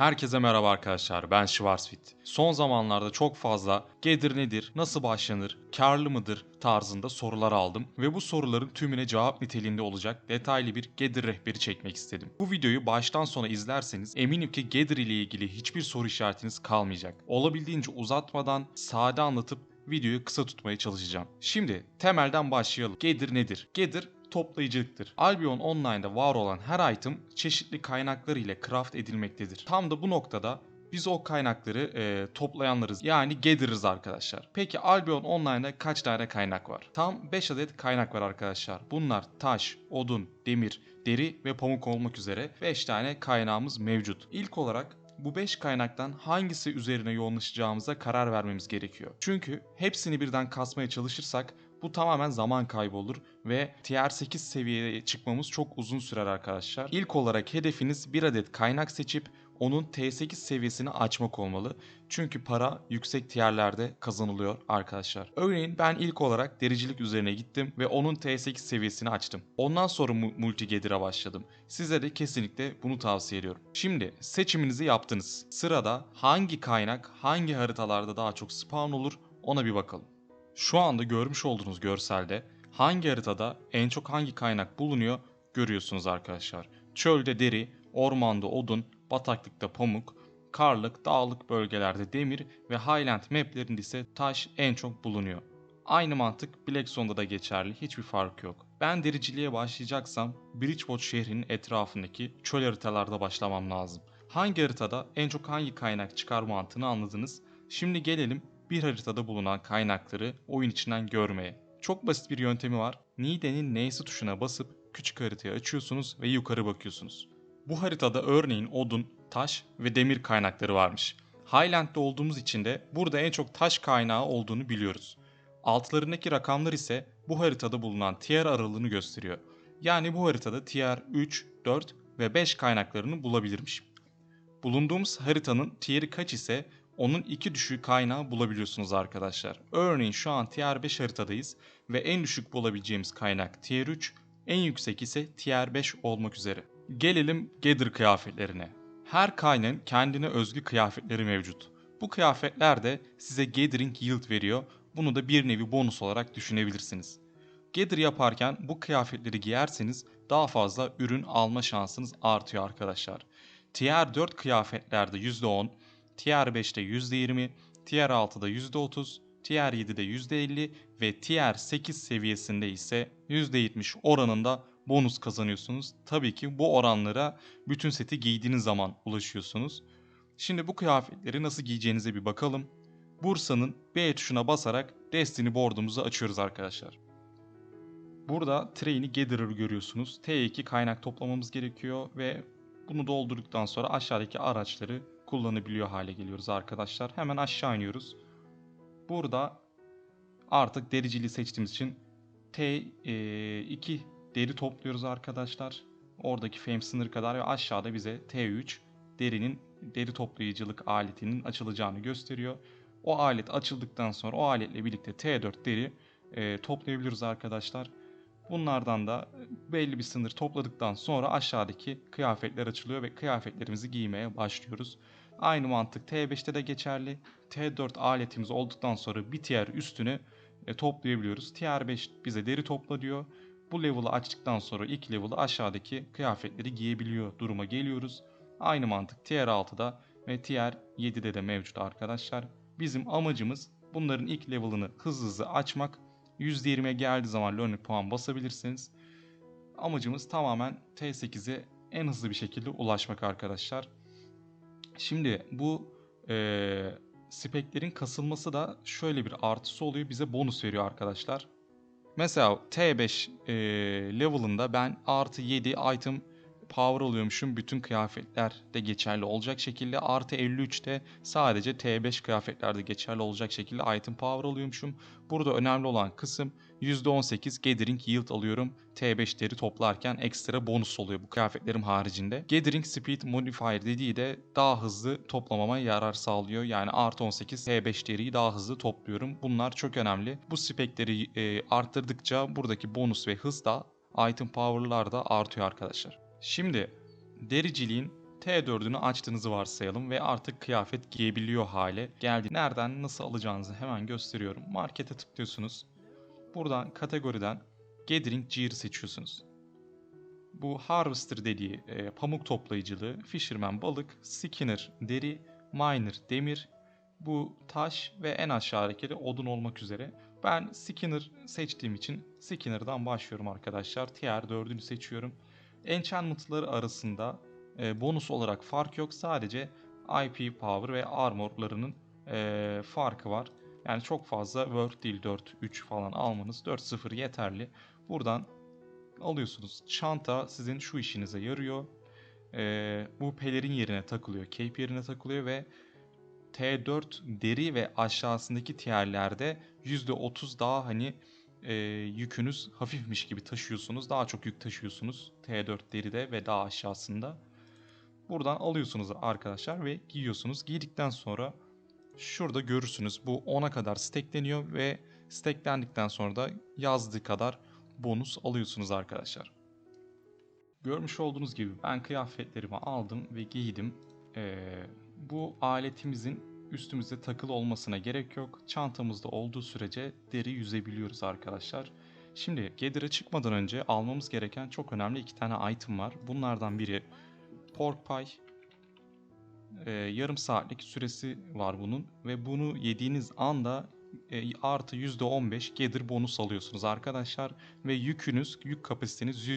Herkese merhaba arkadaşlar ben Schwarzfit. Son zamanlarda çok fazla gelir nedir, nasıl başlanır, karlı mıdır tarzında sorular aldım ve bu soruların tümüne cevap niteliğinde olacak detaylı bir gelir rehberi çekmek istedim. Bu videoyu baştan sona izlerseniz eminim ki gelir ile ilgili hiçbir soru işaretiniz kalmayacak. Olabildiğince uzatmadan sade anlatıp videoyu kısa tutmaya çalışacağım. Şimdi temelden başlayalım. Gedir nedir? Gedir toplayıcılıktır. Albion Online'da var olan her item çeşitli kaynaklar ile craft edilmektedir. Tam da bu noktada biz o kaynakları e, toplayanlarız. Yani gatherers arkadaşlar. Peki Albion Online'da kaç tane kaynak var? Tam 5 adet kaynak var arkadaşlar. Bunlar taş, odun, demir, deri ve pamuk olmak üzere 5 tane kaynağımız mevcut. İlk olarak bu 5 kaynaktan hangisi üzerine yoğunlaşacağımıza karar vermemiz gerekiyor. Çünkü hepsini birden kasmaya çalışırsak bu tamamen zaman kaybı olur ve tier 8 seviyeye çıkmamız çok uzun sürer arkadaşlar. İlk olarak hedefiniz bir adet kaynak seçip onun T8 seviyesini açmak olmalı. Çünkü para yüksek tierlerde kazanılıyor arkadaşlar. Örneğin ben ilk olarak dericilik üzerine gittim ve onun T8 seviyesini açtım. Ondan sonra mu- multigader'a başladım. Size de kesinlikle bunu tavsiye ediyorum. Şimdi seçiminizi yaptınız. Sırada hangi kaynak hangi haritalarda daha çok spawn olur ona bir bakalım. Şu anda görmüş olduğunuz görselde hangi haritada en çok hangi kaynak bulunuyor görüyorsunuz arkadaşlar. Çölde deri, ormanda odun, bataklıkta pamuk, karlık, dağlık bölgelerde demir ve Highland maplerinde ise taş en çok bulunuyor. Aynı mantık Blackstone'da da geçerli, hiçbir fark yok. Ben dericiliğe başlayacaksam Bridgewater şehrinin etrafındaki çöl haritalarda başlamam lazım. Hangi haritada en çok hangi kaynak çıkar mantığını anladınız. Şimdi gelelim bir haritada bulunan kaynakları oyun içinden görmeye. Çok basit bir yöntemi var. Nide'nin N'si tuşuna basıp küçük haritayı açıyorsunuz ve yukarı bakıyorsunuz. Bu haritada örneğin odun, taş ve demir kaynakları varmış. Highland'de olduğumuz için de burada en çok taş kaynağı olduğunu biliyoruz. Altlarındaki rakamlar ise bu haritada bulunan tier aralığını gösteriyor. Yani bu haritada tier 3, 4 ve 5 kaynaklarını bulabilirmiş. Bulunduğumuz haritanın tier'i kaç ise onun iki düşük kaynağı bulabiliyorsunuz arkadaşlar. Örneğin şu an tier 5 haritadayız ve en düşük bulabileceğimiz kaynak tier 3, en yüksek ise tier 5 olmak üzere. Gelelim Gather kıyafetlerine. Her kaynağın kendine özgü kıyafetleri mevcut. Bu kıyafetler de size Gathering Yield veriyor. Bunu da bir nevi bonus olarak düşünebilirsiniz. Gather yaparken bu kıyafetleri giyerseniz daha fazla ürün alma şansınız artıyor arkadaşlar. Tier 4 kıyafetlerde %10, Tier 5'te %20, Tier 6'da %30, Tier 7'de %50 ve Tier 8 seviyesinde ise %70 oranında bonus kazanıyorsunuz. Tabii ki bu oranlara bütün seti giydiğiniz zaman ulaşıyorsunuz. Şimdi bu kıyafetleri nasıl giyeceğinize bir bakalım. Bursa'nın B tuşuna basarak Destiny board'umuzu açıyoruz arkadaşlar. Burada Train'i Gatherer görüyorsunuz. T2 kaynak toplamamız gerekiyor ve bunu doldurduktan sonra aşağıdaki araçları kullanabiliyor hale geliyoruz arkadaşlar. Hemen aşağı iniyoruz. Burada artık dericiliği seçtiğimiz için T2 deri topluyoruz arkadaşlar. Oradaki fame sınırı kadar ve aşağıda bize T3 derinin deri toplayıcılık aletinin açılacağını gösteriyor. O alet açıldıktan sonra o aletle birlikte T4 deri e, toplayabiliyoruz arkadaşlar. Bunlardan da belli bir sınır topladıktan sonra aşağıdaki kıyafetler açılıyor ve kıyafetlerimizi giymeye başlıyoruz. Aynı mantık T5'te de geçerli. T4 aletimiz olduktan sonra bir tier üstünü e, toplayabiliyoruz. Tier 5 bize deri topla diyor. Bu level'ı açtıktan sonra ilk level'ı aşağıdaki kıyafetleri giyebiliyor duruma geliyoruz. Aynı mantık Tier 6'da ve Tier 7'de de mevcut arkadaşlar. Bizim amacımız bunların ilk level'ını hızlı hızlı açmak. %20'ye geldiği zaman learning puan basabilirsiniz. Amacımız tamamen T8'e en hızlı bir şekilde ulaşmak arkadaşlar. Şimdi bu e, speklerin kasılması da şöyle bir artısı oluyor. Bize bonus veriyor arkadaşlar. Mesela T5 e, level'ında ben artı 7 item power alıyormuşum. Bütün kıyafetler de geçerli olacak şekilde. Artı 53'te sadece T5 kıyafetlerde geçerli olacak şekilde item power alıyormuşum. Burada önemli olan kısım %18 Gathering Yield alıyorum. T5'leri toplarken ekstra bonus oluyor bu kıyafetlerim haricinde. Gathering Speed Modifier dediği de daha hızlı toplamama yarar sağlıyor. Yani artı 18 T5'leri daha hızlı topluyorum. Bunlar çok önemli. Bu spekleri e, arttırdıkça buradaki bonus ve hız da item power'lar da artıyor arkadaşlar. Şimdi dericiliğin T4'ünü açtığınızı varsayalım ve artık kıyafet giyebiliyor hale geldi. Nereden nasıl alacağınızı hemen gösteriyorum. Markete tıklıyorsunuz. Buradan kategoriden Gathering Gear seçiyorsunuz. Bu Harvester dediği e, pamuk toplayıcılığı, Fisherman balık, Skinner deri, Miner demir, bu taş ve en aşağıdaki de odun olmak üzere. Ben Skinner seçtiğim için Skinner'dan başlıyorum arkadaşlar. Tier 4'ünü seçiyorum. Enchantment'ları arasında e, bonus olarak fark yok. Sadece IP power ve armorlarının e, farkı var. Yani çok fazla World değil 4-3 falan almanız 4-0 yeterli. Buradan alıyorsunuz. Çanta sizin şu işinize yarıyor. E, bu pelerin yerine takılıyor. Cape yerine takılıyor ve T4 deri ve aşağısındaki tierlerde %30 daha hani e, yükünüz hafifmiş gibi taşıyorsunuz. Daha çok yük taşıyorsunuz T4 deride ve daha aşağısında. Buradan alıyorsunuz arkadaşlar ve giyiyorsunuz. Giydikten sonra şurada görürsünüz bu 10'a kadar stackleniyor ve stacklendikten sonra da yazdığı kadar bonus alıyorsunuz arkadaşlar. Görmüş olduğunuz gibi ben kıyafetlerimi aldım ve giydim. Ee, bu aletimizin üstümüze takılı olmasına gerek yok. Çantamızda olduğu sürece deri yüzebiliyoruz arkadaşlar. Şimdi Gather'a çıkmadan önce almamız gereken çok önemli iki tane item var. Bunlardan biri pork pie. Ee, yarım saatlik süresi var bunun ve bunu yediğiniz anda e, artı %15 Gather bonus alıyorsunuz arkadaşlar ve yükünüz, yük kapasiteniz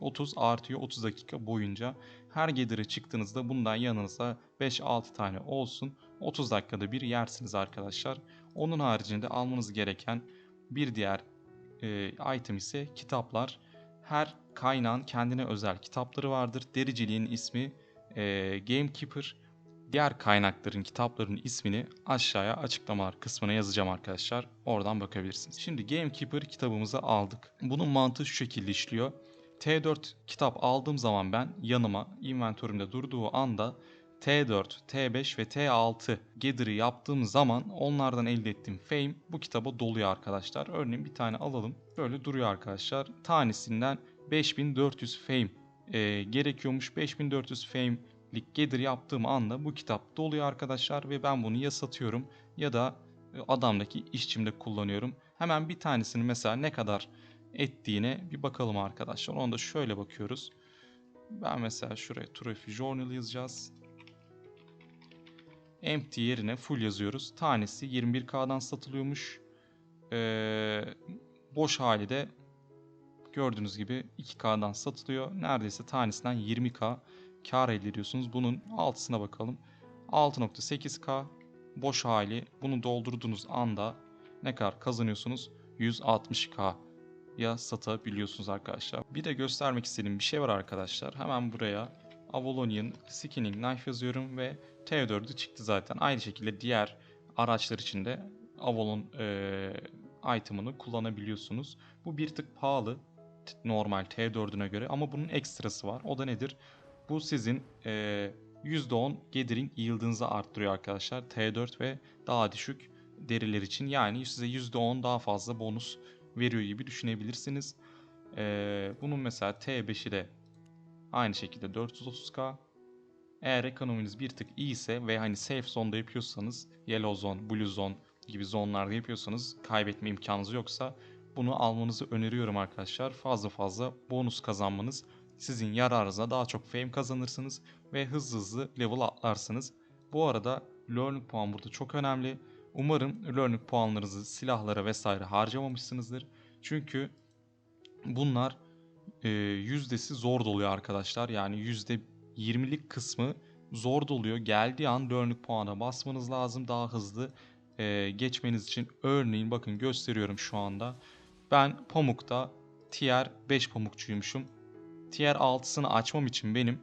%30 artıyor 30 dakika boyunca. Her Gather'a çıktığınızda bundan yanınıza 5-6 tane olsun. 30 dakikada bir yersiniz arkadaşlar. Onun haricinde almanız gereken bir diğer e, item ise kitaplar. Her kaynağın kendine özel kitapları vardır. Dericiliğin ismi e, Gamekeeper. Diğer kaynakların, kitapların ismini aşağıya açıklamalar kısmına yazacağım arkadaşlar. Oradan bakabilirsiniz. Şimdi Gamekeeper kitabımızı aldık. Bunun mantığı şu şekilde işliyor. T4 kitap aldığım zaman ben yanıma inventörümde durduğu anda T4, T5 ve T6 Gather'ı yaptığım zaman onlardan elde ettiğim fame bu kitaba doluyor arkadaşlar. Örneğin bir tane alalım. Böyle duruyor arkadaşlar. Tanesinden 5400 fame e, gerekiyormuş. 5400 fame'lik Gather yaptığım anda bu kitap doluyor arkadaşlar ve ben bunu ya satıyorum ya da e, adamdaki işçimde kullanıyorum. Hemen bir tanesini mesela ne kadar ettiğine bir bakalım arkadaşlar. Onu da şöyle bakıyoruz. Ben mesela şuraya Trophy Journal yazacağız. Empty yerine full yazıyoruz. Tanesi 21K'dan satılıyormuş. Ee, boş hali de gördüğünüz gibi 2K'dan satılıyor. Neredeyse tanesinden 20K kar elde ediyorsunuz. Bunun altısına bakalım. 6.8K boş hali. Bunu doldurduğunuz anda ne kadar kazanıyorsunuz? 160K ya satabiliyorsunuz arkadaşlar. Bir de göstermek istediğim bir şey var arkadaşlar. Hemen buraya Avalonian Skinning Knife yazıyorum ve T4'ü çıktı zaten. Aynı şekilde diğer araçlar için de Avalon e, item'ını kullanabiliyorsunuz. Bu bir tık pahalı normal T4'üne göre ama bunun ekstrası var. O da nedir? Bu sizin e, %10 gathering yield'ınızı arttırıyor arkadaşlar. T4 ve daha düşük deriler için. Yani size %10 daha fazla bonus veriyor gibi düşünebilirsiniz. Ee, bunun mesela T5'i de aynı şekilde 430k. Eğer ekonominiz bir tık iyiyse ve hani safe zone'da yapıyorsanız, yellow zone, blue zone gibi zonlarda yapıyorsanız kaybetme imkanınız yoksa bunu almanızı öneriyorum arkadaşlar. Fazla fazla bonus kazanmanız sizin yararınıza daha çok fame kazanırsınız ve hızlı hızlı level atlarsınız. Bu arada learning puan burada çok önemli. Umarım learning puanlarınızı silahlara vesaire harcamamışsınızdır. Çünkü bunlar e, yüzdesi zor doluyor arkadaşlar. Yani yüzde 20'lik kısmı zor doluyor. Geldiği an learning puana basmanız lazım daha hızlı e, geçmeniz için. Örneğin bakın gösteriyorum şu anda. Ben pamukta tier 5 pamukçuymuşum. Tier 6'sını açmam için benim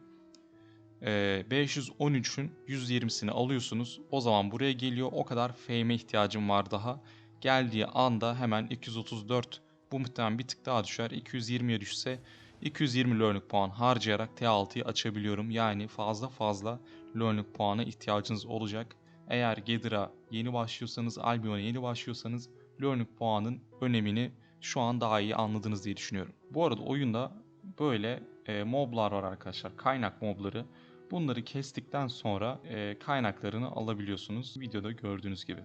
e, 513'ün 120'sini alıyorsunuz. O zaman buraya geliyor. O kadar fame'e ihtiyacım var daha. Geldiği anda hemen 234 bu muhtemelen bir tık daha düşer. 220'ye düşse 220 learning puan harcayarak T6'yı açabiliyorum. Yani fazla fazla learning puana ihtiyacınız olacak. Eğer Gather'a yeni başlıyorsanız, Albion'a yeni başlıyorsanız learning puanın önemini şu an daha iyi anladınız diye düşünüyorum. Bu arada oyunda böyle e, moblar var arkadaşlar. Kaynak mobları. Bunları kestikten sonra e, kaynaklarını alabiliyorsunuz. Videoda gördüğünüz gibi.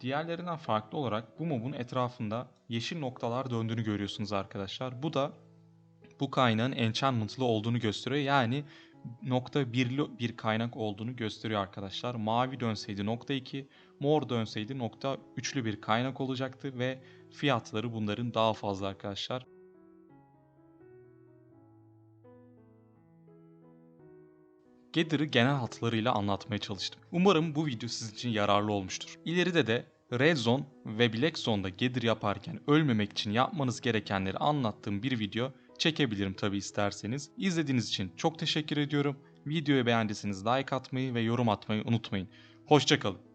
Diğerlerinden farklı olarak bu mobun etrafında yeşil noktalar döndüğünü görüyorsunuz arkadaşlar. Bu da bu kaynağın enchantment'lı olduğunu gösteriyor. Yani nokta birli bir kaynak olduğunu gösteriyor arkadaşlar. Mavi dönseydi nokta 2, mor dönseydi nokta üçlü bir kaynak olacaktı ve fiyatları bunların daha fazla arkadaşlar. Gather'ı genel hatlarıyla anlatmaya çalıştım. Umarım bu video sizin için yararlı olmuştur. İleride de Red Zone ve Black Zone'da Gather yaparken ölmemek için yapmanız gerekenleri anlattığım bir video çekebilirim tabi isterseniz. İzlediğiniz için çok teşekkür ediyorum. Videoyu beğendiyseniz like atmayı ve yorum atmayı unutmayın. Hoşçakalın.